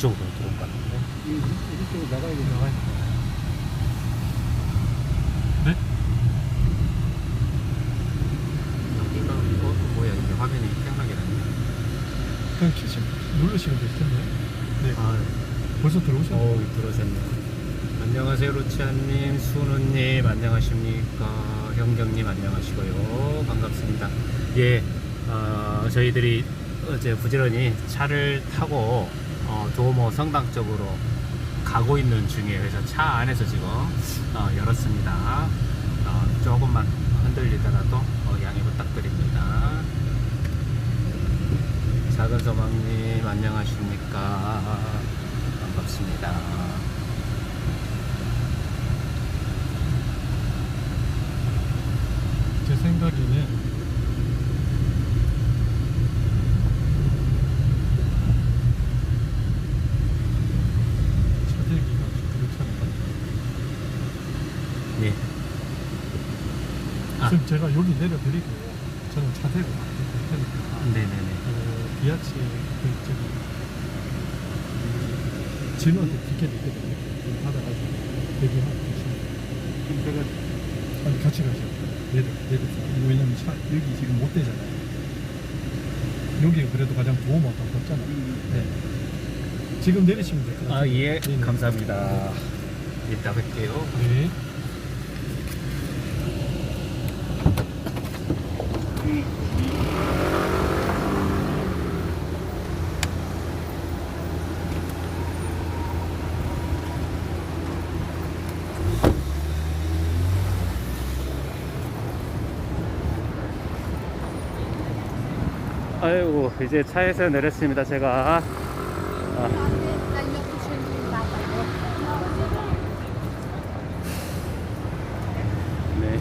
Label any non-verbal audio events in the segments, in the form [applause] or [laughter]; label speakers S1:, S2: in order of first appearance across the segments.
S1: 저쪽으로 들어온 것 같은데.
S2: 이- 이쪽으로 나가야 되나?
S1: 나가야 네?
S3: 여기가 어, 뭐야 이게 화면이 팽하게 나네.
S1: 그냥 키시 누르시면 될 텐데. 네.
S3: 아,
S1: 벌써 들어오셨네요.
S3: 어우 들어오셨네. 안녕하세요 루치아님, 순우님 안녕하십니까? 형경님 안녕하시고요. 반갑습니다. 예, 어, 저희들이 어제 부지런히 차를 타고 어, 도모 성당 쪽으로 가고 있는 중이에요. 그래서 차 안에서 지금 어, 열었습니다. 어, 조금만 흔들리더라도 어, 양해 부탁드립니다. 작은 소망님 안녕하십니까? 반갑습니다.
S1: 제 생각에는 차대기가 그렇다는 것 같아요.
S3: 네.
S1: 여기 내려드리고 저는 차대로 갈 테니까
S3: 네네네.
S1: 그 비아치 그 저기 그 진우한테 티켓 있거든요. 그거 받아가지고 대기하고 계시면
S2: 그럼 제가
S1: 아니 같이 가세요. 내려 내려서 왜냐면 차 여기 지금 못 되잖아요. 여기가 그래도 가장 도움하고 가깝잖아요.
S2: 음,
S1: 네. 지금 내리시면 될 것 같아요.
S3: 아, 예.
S1: 네네.
S3: 감사합니다. 이따 뵐게요.
S1: 네.
S3: 아이고, 이제 차에서 내렸습니다, 제가. 아, 네.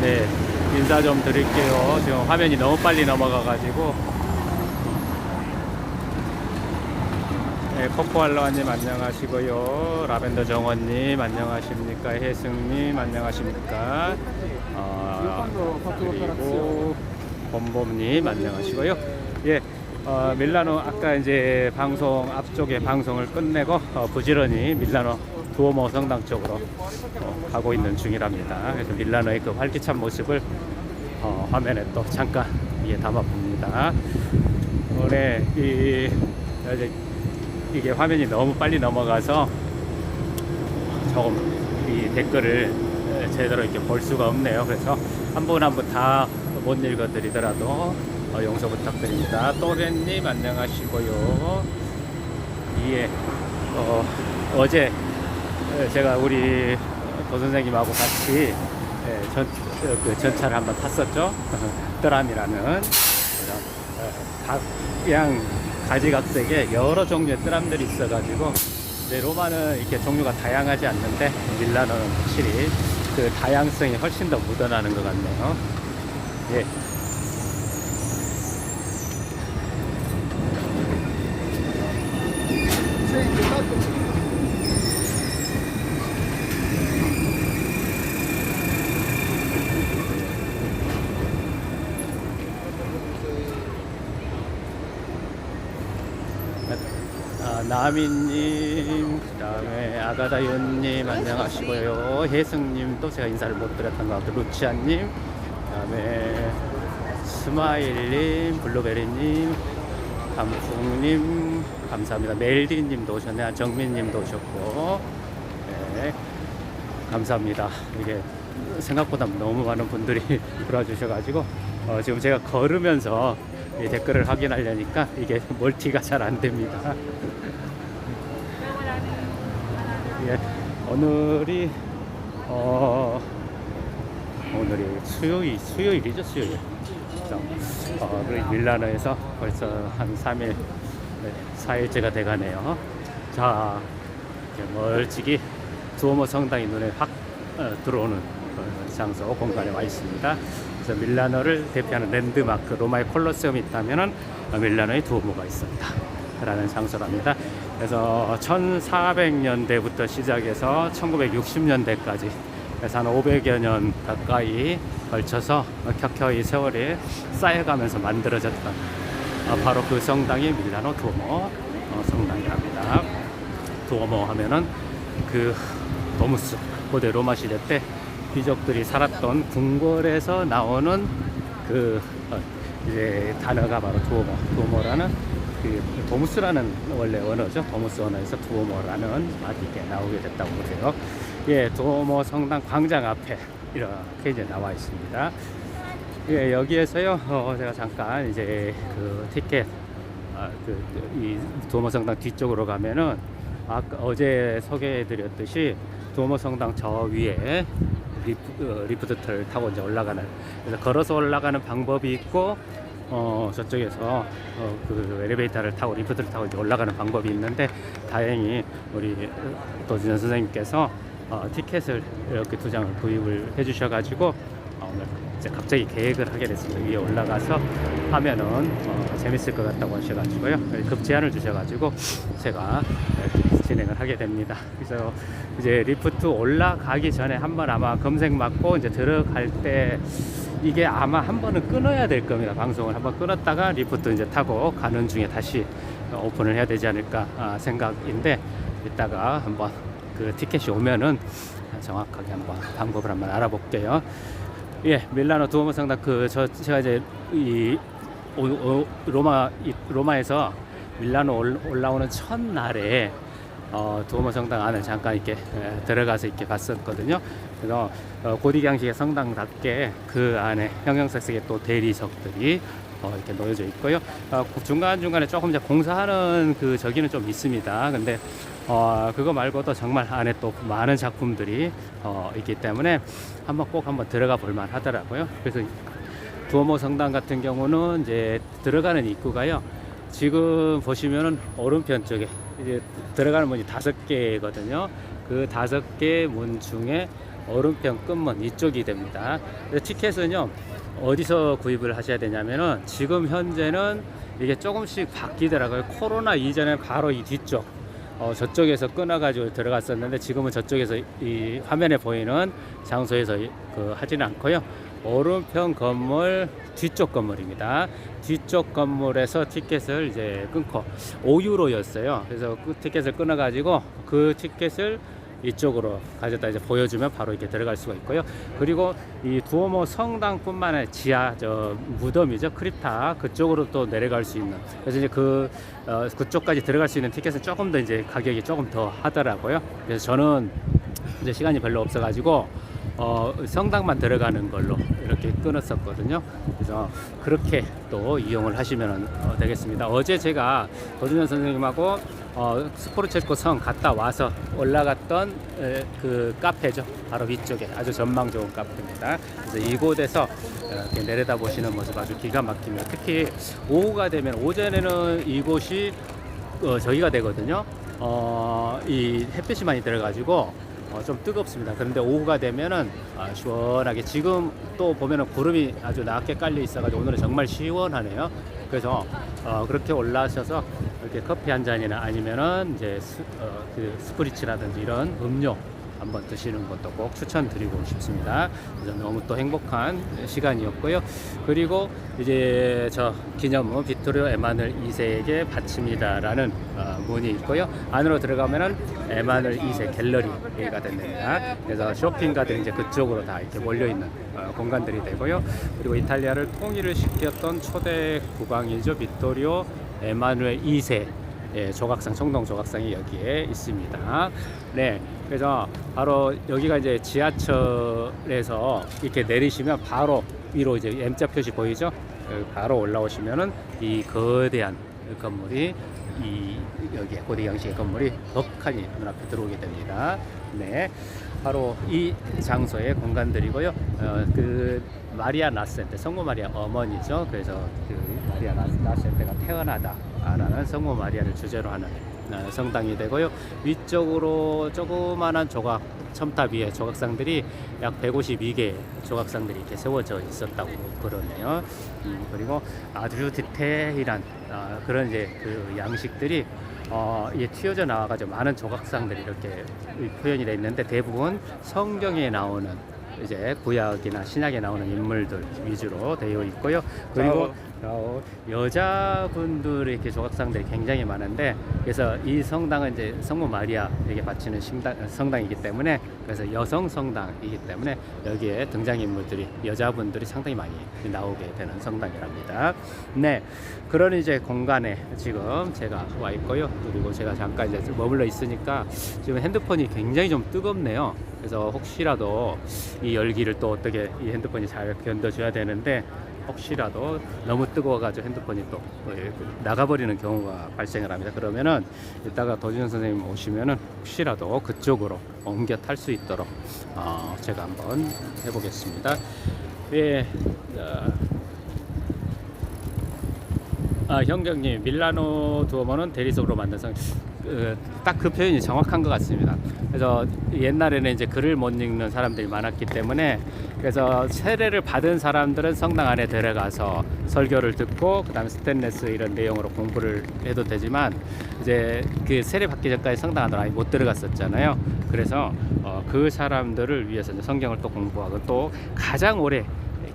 S3: 네, 인사 좀 드릴게요. 지금 화면이 너무 빨리 넘어가가지고. 네, 코코알로아님 안녕하시고요. 라벤더 정원님 안녕하십니까. 혜승님 안녕하십니까. 어, 그리고 범범님 안녕하시고요. 예, 어, 밀라노 아까 이제 방송 앞쪽에 방송을 끝내고 어, 부지런히 밀라노 두오모 성당 쪽으로 어, 가고 있는 중이랍니다. 그래서 밀라노의 그 활기찬 모습을 어, 화면에 또 잠깐 예, 담아봅니다. 오늘 이 이제 이게 화면이 너무 빨리 넘어가서 조금 이 댓글을 에, 제대로 이렇게 볼 수가 없네요. 그래서 한 분 한 분 다 못 읽어드리더라도 어, 용서 부탁드립니다. 또렌님 안녕하시고요. 예, 어, 어제 에, 제가 우리 도 선생님하고 같이 예, 전, 어, 그 전차를 한번 탔었죠. [laughs] 뜨람이라는 그래서 어, 각양 가지각색의 여러 종류의 뜨람들이 있어가지고 네, 로마는 이렇게 종류가 다양하지 않는데 밀라노는 확실히 그 다양성이 훨씬 더 묻어나는 것 같네요. 예. 아, 나미님, 그 다음에 아가다윤님, 안녕하시고요. 혜승님도 제가 인사를 못 드렸던 것 같고, 루치아님, 그 다음에 스마일님, 블루베리님, 감풍님, 감사합니다. 멜디님도 오셨네요. 정민님도 오셨고, 네, 감사합니다. 이게 생각보다 너무 많은 분들이 [laughs] 들어주셔가지고, 어, 지금 제가 걸으면서 이 댓글을 확인하려니까 이게 멀티가 잘 안 됩니다. 예, 오늘이 어 오늘이 수요일 수요일이죠 수요일. 어, 밀라노에서 벌써 한 3일, 네, 4일째가 돼가네요. 자, 멀찍이 두오모 성당이 눈에 확 어, 들어오는 그 장소 공간에 와 있습니다. 그래서 밀라노를 대표하는 랜드마크 로마의 콜로세움이 있다면은 어, 밀라노의 두오모가 있습니다. 라는 장소랍니다. 그래서 1400년대부터 시작해서 1960년대까지 그래서 한 500여 년 가까이 걸쳐서 켜켜이 세월이 쌓여가면서 만들어졌던 어, 바로 그 성당이 밀라노 두오모 어, 성당이랍니다. 두오모 하면은 그 도무스 고대 로마 시대 때 귀족들이 살았던 궁궐에서 나오는 그 어, 이제 단어가 바로 두오모 두오모라는 그 도무스라는 원래 언어죠. 도무스 언어에서 두오모라는 말이 이렇게 나오게 됐다고 보세요. 예 두오모 성당 광장 앞에 이렇게 이제 나와 있습니다. 예 여기에서요 어, 제가 잠깐 이제 그 티켓 아, 그, 이 두오모 성당 뒤쪽으로 가면은 아까 어제 소개해드렸듯이 두오모 성당 저 위에 리프, 어, 리프 트를 타고 이제 올라가는 그래서 걸어서 올라가는 방법이 있고 어 저쪽에서 어, 그 엘리베이터를 타고 리프트를 타고 이제 올라가는 방법이 있는데 다행히 우리 도진현 선생님께서 어, 티켓을 이렇게 두 장을 구입을 해주셔가지고 어, 오늘 이제 갑자기 계획을 하게 됐습니다. 위에 올라가서 하면은 어, 재밌을 것 같다고 하셔가지고요. 급 제안을 주셔가지고 제가 진행을 하게 됩니다. 그래서 이제 리프트 올라가기 전에 한번 아마 검색 맞고 이제 들어갈 때 이게 아마 한 번은 끊어야 될 겁니다. 방송을 한번 끊었다가 리프트 이제 타고 가는 중에 다시 오픈을 해야 되지 않을까 아, 생각인데 이따가 한번 그 티켓이 오면은 정확하게 한번 방법을 한번 알아볼게요. 예, 밀라노 두오모 성당 그 저 제가 이제 이 오, 오, 로마 이, 로마에서 밀라노 올, 올라오는 첫날에 어, 두오모 성당 안을 잠깐 이렇게 에, 들어가서 이렇게 봤었거든요. 그래서 어, 고디양식의 성당답게 그 안에 형형색색의 또 대리석들이 어, 이렇게 놓여져 있고요. 어, 중간 중간에 조금 이제 공사하는 그 저기는 좀 있습니다. 근데 어, 그거 말고도 정말 안에 또 많은 작품들이 어, 있기 때문에 한번 꼭 한번 들어가 볼만 하더라고요. 그래서 두오모 성당 같은 경우는 이제 들어가는 입구가요. 지금 보시면은 오른편 쪽에 이제 들어가는 문이 다섯 개거든요. 그 다섯 개 문 중에 오른편 끝문 이쪽이 됩니다. 티켓은요 어디서 구입을 하셔야 되냐면은 지금 현재는 이게 조금씩 바뀌더라고요. 코로나 이전에 바로 이 뒤쪽 어, 저쪽에서 끊어가지고 들어갔었는데 지금은 저쪽에서 이 화면에 보이는 장소에서 이- 그 하지는 않고요. 오른편 건물 뒤쪽 건물입니다. 뒤쪽 건물에서 티켓을 이제 끊고 5유로였어요. 그래서 그 티켓을 끊어가지고 그 티켓을 이쪽으로 가져다 이제 보여주면 바로 이렇게 들어갈 수가 있고요. 그리고 이 두오모 성당뿐만 아니라 지하 저 무덤이죠 크립타 그쪽으로 또 내려갈 수 있는 그래서 이제 그 어, 그쪽까지 들어갈 수 있는 티켓은 조금 더 이제 가격이 조금 더 하더라고요. 그래서 저는 이제 시간이 별로 없어가지고 어, 성당만 들어가는 걸로 이렇게 끊었었거든요. 그래서 그렇게 또 이용을 하시면 어, 되겠습니다. 어제 제가 도준현 선생님하고 어, 스포르체코 성 갔다 와서 올라갔던 에, 그 카페죠. 바로 위쪽에 아주 전망 좋은 카페입니다. 그래서 이곳에서 이렇게 내려다 보시는 모습 아주 기가 막힙니다. 특히 오후가 되면 오전에는 이곳이 어, 저기가 되거든요. 어, 이 햇빛이 많이 들어가지고 어, 좀 뜨겁습니다. 그런데 오후가 되면은 아, 시원하게 지금 또 보면은 구름이 아주 낮게 깔려 있어가지고 오늘은 정말 시원하네요. 그래서 어, 그렇게 올라셔서 이렇게 커피 한 잔이나 아니면은 이제 스, 어, 그 스프리츠라든지 이런 음료 한번 드시는 것도 꼭 추천드리고 싶습니다. 너무 또 행복한 시간이었고요. 그리고 이제 저 기념문 비토리오 에마늘 2세에게 바칩니다라는 어, 문이 있고요. 안으로 들어가면은 에마늘 2세 갤러리가 됩니다. 그래서 쇼핑가들 이제 그쪽으로 다 이렇게 몰려 있는 어, 공간들이 되고요. 그리고 이탈리아를 통일을 시켰던 초대 국왕이죠. 비토리오 에마누엘 2세 예, 조각상 청동 조각상이 여기에 있습니다. 네, 그래서 바로 여기가 이제 지하철에서 이렇게 내리시면 바로 위로 이제 M자 표시 보이죠? 바로 올라오시면은 이 거대한 건물이 이 여기 고대 양식의 건물이 덕하니 눈앞에 들어오게 됩니다. 네, 바로 이 장소의 공간들이고요. 어, 그 마리아 나센테 성모 마리아 어머니죠. 그래서 그 마리아 나- 나센테가 태어나다 라는 성모 마리아를 주제로 하는 어, 성당이 되고요. 위쪽으로 조그만한 조각 첨탑 위에 조각상들이 약 152개 조각상들이 이렇게 세워져 있었다고 그러네요. 음, 그리고 아주 디테일한 아, 그런 이제 그 양식들이 어, 이게 튀어져 나와가지고 많은 조각상들이 이렇게 표현이 되어 있는데 대부분 성경에 나오는 이제 구약이나 신약에 나오는 인물들 위주로 되어 있고요. 그리고 어, 여자분들의 이렇게 조각상들이 굉장히 많은데 그래서 이 성당은 이제 성모 마리아에게 바치는 심당, 성당이기 때문에 그래서 여성 성당이기 때문에 여기에 등장인물들이 여자분들이 상당히 많이 나오게 되는 성당이랍니다. 네, 그런 이제 공간에 지금 제가 와 있고요. 그리고 제가 잠깐 이제 머물러 있으니까 지금 핸드폰이 굉장히 좀 뜨겁네요. 그래서 혹시라도 이 열기를 또 어떻게 이 핸드폰이 잘 견뎌줘야 되는데 혹시라도 너무 뜨거워가지고 핸드폰이 또 예, 나가버리는 경우가 발생을 합니다. 그러면은 이따가 도준 선생님 오시면은 혹시라도 그쪽으로 옮겨 탈 수 있도록 어, 제가 한번 해보겠습니다. 예, 어, 아, 형경님 밀라노 두어머는 대리석으로 만든 성. 딱 그 표현이 정확한 것 같습니다. 그래서 옛날에는 이제 글을 못 읽는 사람들이 많았기 때문에 그래서 세례를 받은 사람들은 성당 안에 들어가서 설교를 듣고 그다음에 스테인레스 이런 내용으로 공부를 해도 되지만 이제 그 세례 받기 전까지 성당 안으로 아예 못 들어갔었잖아요. 그래서 어, 그 사람들을 위해서 성경을 또 공부하고 또 가장 오래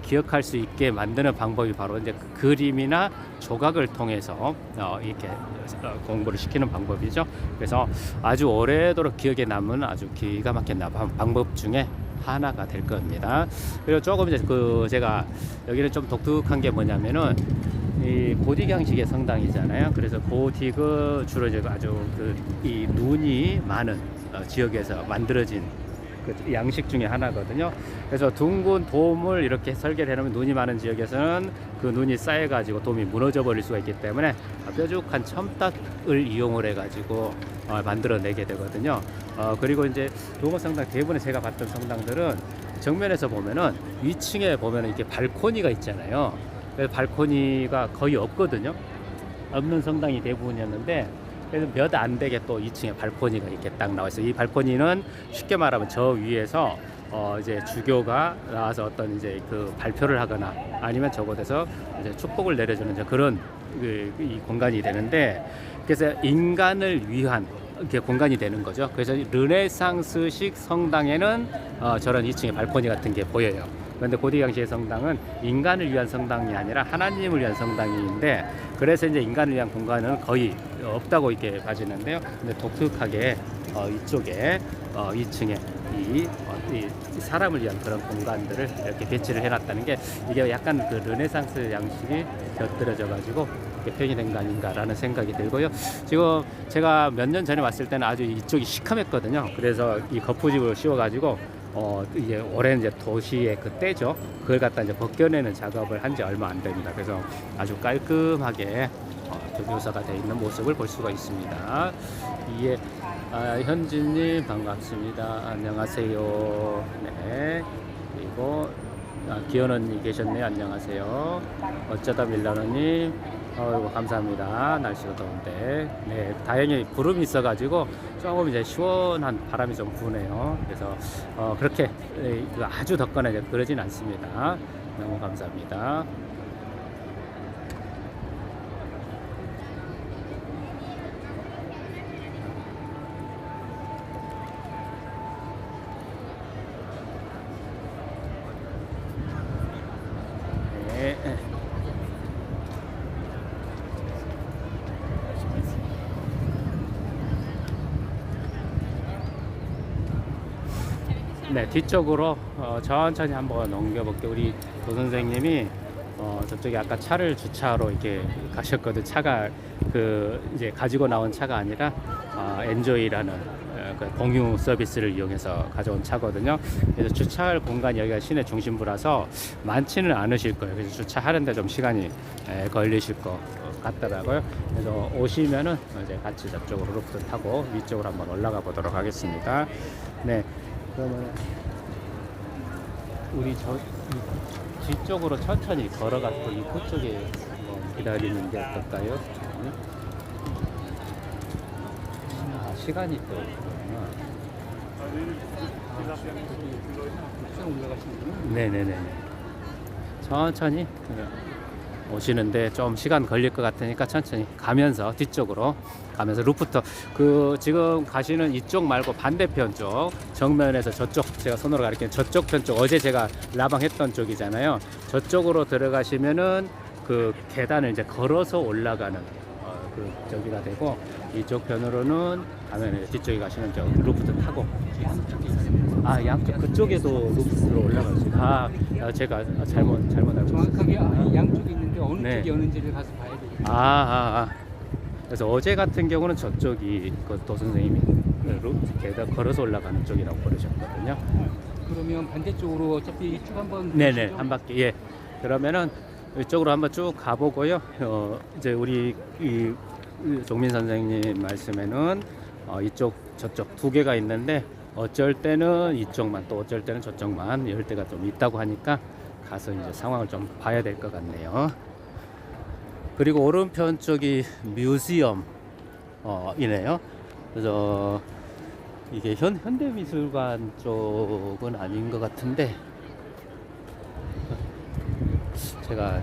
S3: 기억할 수 있게 만드는 방법이 바로 이제 그 그림이나 조각을 통해서 어, 이렇게 어, 공부를 시키는 방법이죠. 그래서 아주 오래도록 기억에 남은 아주 기가 막힌 나- 방법 중에 하나가 될 겁니다. 그리고 조금 이제 그 제가 여기는 좀 독특한 게 뭐냐면은 이 고딕 양식의 성당이잖아요. 그래서 고딕은 주로 이제 아주 그 이 눈이 많은 어, 지역에서 만들어진 그 양식 중에 하나거든요. 그래서 둥근 돔을 이렇게 설계를 해놓으면 눈이 많은 지역에서는 그 눈이 쌓여가지고 돔이 무너져 버릴 수가 있기 때문에 뾰족한 첨탑을 이용을 해가지고 어, 만들어내게 되거든요. 어, 그리고 이제 도모 성당 대부분의 제가 봤던 성당들은 정면에서 보면은 위층에 보면은 이렇게 발코니가 있잖아요. 발코니가 거의 없거든요. 없는 성당이 대부분이었는데 그래서 몇 안 되게 또 2층에 발코니가 이렇게 딱 나와 있어요. 이 발코니는 쉽게 말하면 저 위에서 어 이제 주교가 나와서 어떤 이제 그 발표를 하거나 아니면 저곳에서 이제 축복을 내려주는 그런 그, 이 공간이 되는데 그래서 인간을 위한 이렇게 공간이 되는 거죠. 그래서 르네상스식 성당에는 어, 저런 2층에 발코니 같은 게 보여요. 그런데 고디양시의 성당은 인간을 위한 성당이 아니라 하나님을 위한 성당인데 그래서 이제 인간을 위한 공간은 거의 없다고 이렇게 봐지는데요. 근데 독특하게 어, 이쪽에 어, 2층에 이, 어, 이 사람을 위한 그런 공간들을 이렇게 배치를 해놨다는 게 이게 약간 그 르네상스 양식이 곁들여져 가지고 표현이 된 거 아닌가라는 생각이 들고요. 지금 제가 몇 년 전에 왔을 때는 아주 이쪽이 시커맸거든요. 그래서 이 거푸집을 씌워가지고 어 이제 올해 이제 도시의 그 때죠. 그걸 갖다 이제 벗겨내는 작업을 한 지 얼마 안 됩니다. 그래서 아주 깔끔하게 어, 묘사가 되어 있는 모습을 볼 수가 있습니다. 이에 아, 현진님 반갑습니다. 안녕하세요. 네. 그리고 아, 기현 언니 계셨네요. 안녕하세요. 어쩌다 밀라노님, 어이구, 감사합니다. 날씨가 더운데. 네, 다행히 구름이 있어 가지고 조금 이제 시원한 바람이 좀 부네요. 그래서 어, 그렇게 에, 그 아주 덥거나 그러진 않습니다. 너무 감사합니다. 네. 네, 뒤쪽으로 어, 천천히 한번 넘겨볼게요. 우리 도 선생님이 어, 저쪽에 아까 차를 주차로 이렇게 가셨거든. 차가 그 이제 가지고 나온 차가 아니라 어, 엔조이라는 어, 그 공유 서비스를 이용해서 가져온 차거든요. 그래서 주차할 공간이 여기가 시내 중심부라서 많지는 않으실 거예요. 그래서 주차하는데 좀 시간이 에, 걸리실 것 같더라고요. 그래서 오시면은 이제 같이 저쪽으로 루프 타고 위쪽으로 한번 올라가 보도록 하겠습니다. 네, 그러면 우리 저이 뒤쪽으로 천천히 걸어가서 입구 쪽에 기다리는 게 어떨까요? 네. 아, 시간이 또 있구나. 네네네. 천천히. 오시는데 좀 시간 걸릴 것 같으니까 천천히 가면서 뒤쪽으로 가면서 루프터 그 지금 가시는 이쪽 말고 반대편 쪽 정면에서 저쪽 제가 손으로 가리킨 저쪽 편쪽 어제 제가 라방 했던 쪽이잖아요. 저쪽으로 들어가시면은 그 계단을 이제 걸어서 올라가는 어, 그 저기가 되고 이쪽 편으로는 가면 뒤쪽에 가시면 저 루프트 타고 아 양쪽 그쪽에도 루프트로 올라갈 수 있어요. 아 아, 제가 잘못 잘못 알고.
S2: 정확하게 아, 양쪽에 있는데 어느
S3: 네.
S2: 쪽이 어는지를 가서 봐야 되겠다.
S3: 아, 아, 아. 그래서 어제 같은 경우는 저쪽이 그도 선생님이 루 계단 걸어서 올라가는 쪽이라고 그러셨거든요.
S2: 그러면 반대쪽으로 어차피 쭉 한번
S3: 네네
S2: 보시죠.
S3: 한 바퀴 예. 그러면은 이쪽으로 한번 쭉 가보고요. 어 이제 우리 이, 이 종민 선생님 말씀에는 어 이쪽 저쪽 두 개가 있는데 어쩔 때는 이쪽만 또 어쩔 때는 저쪽만 열 때가 좀 있다고 하니까 가서 이제 상황을 좀 봐야 될 것 같네요. 그리고 오른편 쪽이 뮤지엄 어 이네요. 그래서 이게 현 현대미술관 쪽은 아닌 것 같은데 제가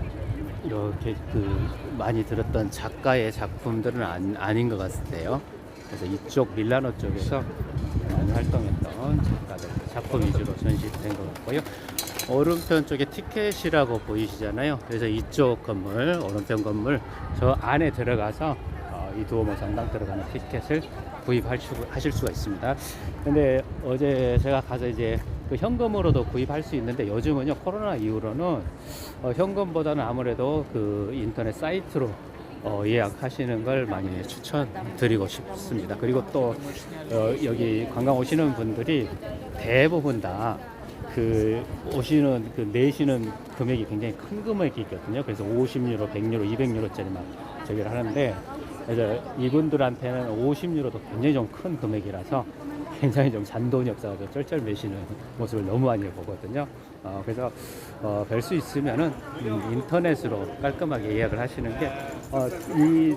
S3: 이렇게 그 많이 들었던 작가의 작품들은 아닌, 아닌 것 같은데요. 그래서 이쪽 밀라노 쪽에서 많이 활동했던 작가들 작품 위주로 전시된 것 같고요. 오른편 쪽에 티켓이라고 보이시잖아요. 그래서 이쪽 건물, 오른편 건물 저 안에 들어가서 어, 이 두오모 성당 들어가는 티켓을 구입하실 수가 있습니다. 근데 어제 제가 가서 이제 그 현금으로도 구입할 수 있는데 요즘은요 코로나 이후로는 어, 현금보다는 아무래도 그 인터넷 사이트로 어, 예약하시는 걸 많이 추천드리고 싶습니다. 그리고 또 어, 여기 관광 오시는 분들이 대부분 다 그 오시는 그 내시는 금액이 굉장히 큰 금액이거든요. 그래서 50유로, 100유로, 200유로짜리 막 저기를 하는데 그래서 이분들한테는 50유로도 굉장히 좀 큰 금액이라서 굉장히 좀 잔돈이 없어서 쩔쩔매시는 모습을 너무 많이 보거든요. 어, 그래서 어, 뵐 수 있으면은 음, 인터넷으로 깔끔하게 예약을 하시는 게 어, 이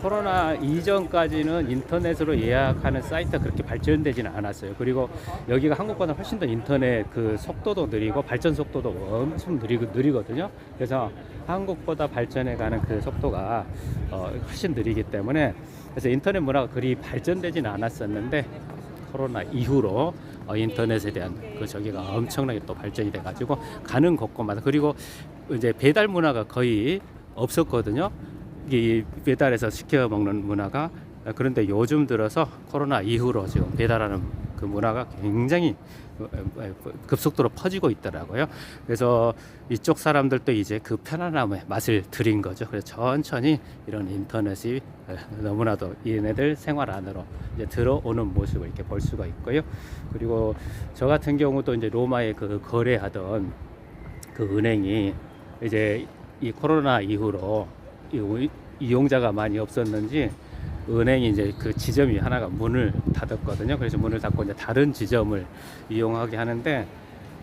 S3: 코로나 이전까지는 인터넷으로 예약하는 사이트가 그렇게 발전되지는 않았어요. 그리고 여기가 한국보다 훨씬 더 인터넷 그 속도도 느리고 발전 속도도 엄청 느리고 느리거든요. 그래서 한국보다 발전해가는 그 속도가 어, 훨씬 느리기 때문에 그래서 인터넷 문화가 그리 발전되지는 않았었는데 코로나 이후로 어, 인터넷에 대한 그 저기가 엄청나게 또 발전이 돼가지고 가는 곳곳마다 그리고 이제 배달 문화가 거의 없었거든요. 이 배달해서 시켜 먹는 문화가 어, 그런데 요즘 들어서 코로나 이후로 지금 배달하는 그 문화가 굉장히 급속도로 퍼지고 있더라고요. 그래서 이쪽 사람들도 이제 그 편안함의 맛을 들인 거죠. 그래서 천천히 이런 인터넷이 어, 너무나도 얘네들 생활 안으로 이제 들어오는 모습을 이렇게 볼 수가 있고요. 그리고 저 같은 경우도 이제 로마에 그 거래하던 그 은행이 이제 이 코로나 이후로 이용자가 많이 없었는지 은행이 이제 그 지점이 하나가 문을 닫았거든요. 그래서 문을 닫고 이제 다른 지점을 이용하게 하는데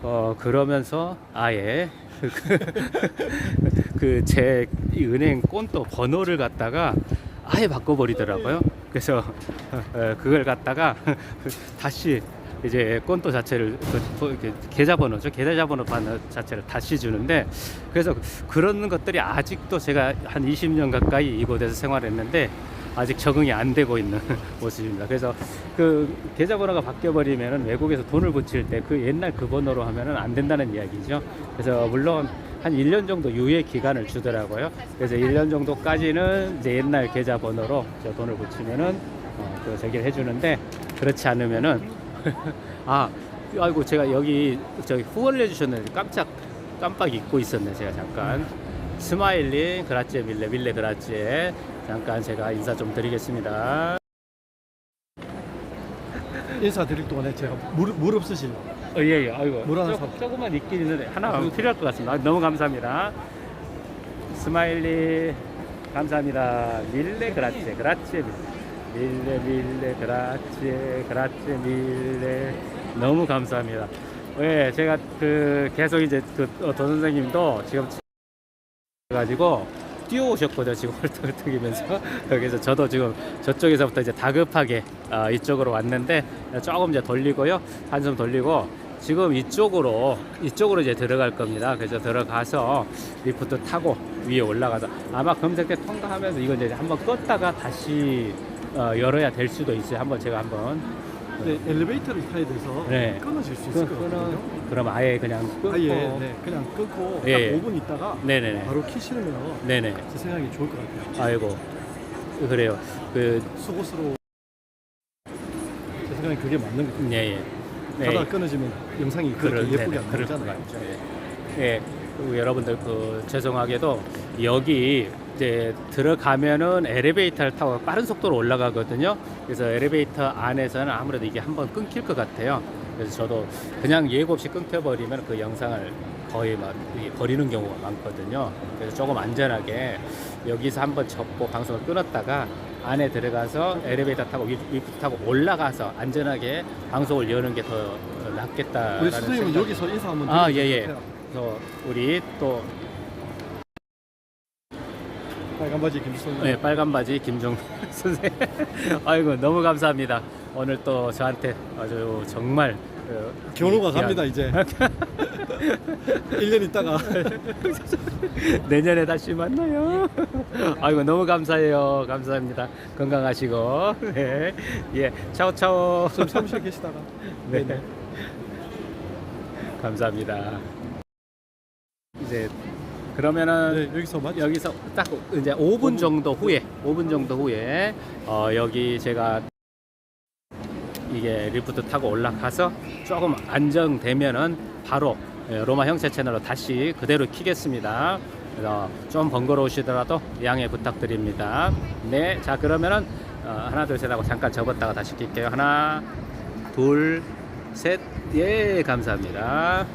S3: 어 그러면서 아예 [laughs] 그 제 은행 꼰또 번호를 갖다가 아예 바꿔버리더라고요. 그래서 어, 그걸 갖다가 [laughs] 다시 이제 꼰또 자체를 그, 계좌번호죠 계좌번호 번호 자체를 다시 주는데 그래서 그런 것들이 아직도 제가 한 20년 가까이 이곳에서 생활했는데 아직 적응이 안 되고 있는 [laughs] 모습입니다. 그래서 그 계좌 번호가 바뀌어 버리면은 외국에서 돈을 붙일 때 그 옛날 그 번호로 하면은 안 된다는 이야기죠. 그래서 물론 한 1년 정도 유예 기간을 주더라고요. 그래서 1년 정도까지는 이제 옛날 계좌 번호로 저 돈을 붙이면은 어, 그 저기를 해주는데 그렇지 않으면은 [laughs] 아 아이고 제가 여기 저기 후원을 해주셨는데 깜짝 깜빡 잊고 있었네 제가 잠깐 스마일링 그라찌에 밀레 밀레 그라찌에 잠깐 제가 인사 좀 드리겠습니다.
S1: 인사 드릴 동안에 제가 무릎, 무릎 쓰실라.
S3: 어, 예, 예. 아이고.
S1: 물 하나
S3: 조-
S1: 사-
S3: 조금만 있긴 있는데 하나 필요할 것 같습니다. 아, 너무 감사합니다. 스마일리 감사합니다. 밀레 그라치에 그라치에 밀레 밀레 그라치에 그라치에 밀레 너무 감사합니다. 예, 제가 그 계속 이제 그도 선생님도 지금 가지고 뛰어오셨거든요. 지금 헐떡헐떡이면서 [laughs] 여기서 저도 지금 저쪽에서부터 이제 다급하게 아, 이쪽으로 왔는데 조금 이제 돌리고요. 한숨 돌리고 지금 이쪽으로 이쪽으로 이제 들어갈 겁니다. 그래서 들어가서 리프트 타고 위에 올라가서 아마 검색대 통과하면서 이거 이제 한번 껐다가 다시 어, 열어야 될 수도 있어요. 한번 제가 한번
S1: 네, 엘리베이터를 타야 돼서
S3: 네.
S1: 끊어질 수
S3: 그,
S1: 있을 것 같거든요.
S3: 그럼 아예 그냥 끊고
S1: 아예 네, 그냥 끊고
S3: 예, 예.
S1: 딱 5분 있다가
S3: 네네네
S1: 바로 키시면
S3: 네네
S1: 제 생각이 좋을 것 같아요.
S3: 아이고 그래요 그
S1: 속옷으로 제 생각에 그게 맞는 것 같아요.
S3: 예 예 네.
S1: 가다가 끊어지면 영상이 그렇게
S3: 그럴
S1: 예쁘게 안
S3: 그럴 것
S1: 나오잖아요.
S3: 같죠. 예. 예. 그리고 여러분들 그 죄송하게도 여기 이제 들어가면은 엘리베이터를 타고 빠른 속도로 올라가거든요. 그래서 엘리베이터 안에서는 아무래도 이게 한번 끊길 것 같아요. 그래서 저도 그냥 예고 없이 끊겨버리면 그 영상을 거의 막 버리는 경우가 많거든요. 그래서 조금 안전하게 여기서 한번 접고 방송을 끊었다가 안에 들어가서 엘리베이터 타고 위- 위부터 타고 올라가서 안전하게 방송을 여는 게 더 낫겠다라는
S1: 우리 선생님은
S3: 생각이
S1: 여기서 인사 한번
S3: 아,
S1: 드리면
S3: 예, 예. 우리 또
S1: 빨간 바지 김수성
S3: 네, 빨간 바지 김종 [laughs] 선생. 아이고 너무 감사합니다. 오늘 또 저한테 아주 정말 그
S1: 견우가
S3: 귀한-
S1: 갑니다 이제 [laughs] 1년 있다가 [laughs]
S3: 내년에 다시 만나요. 아이고 너무 감사해요. 감사합니다. 건강하시고. 네. 예. 차오차오.
S1: 좀 사무실 계시다가
S3: 네.
S1: 네.
S3: 감사합니다. 이제 그러면은
S1: 네, 여기서 맞
S3: 여기서 딱 이제 5분 정도 후에 5분 정도 후에 어, 여기 제가 이게 리프트 타고 올라가서 조금 안정되면은 바로 예, 로마 형체 채널로 다시 그대로 키겠습니다. 그래서 좀 번거로우시더라도 양해 부탁드립니다. 네, 자 그러면은 어, 하나 둘 셋 하고 잠깐 접었다가 다시 킬게요. 하나, 둘, 셋, 예, 감사합니다.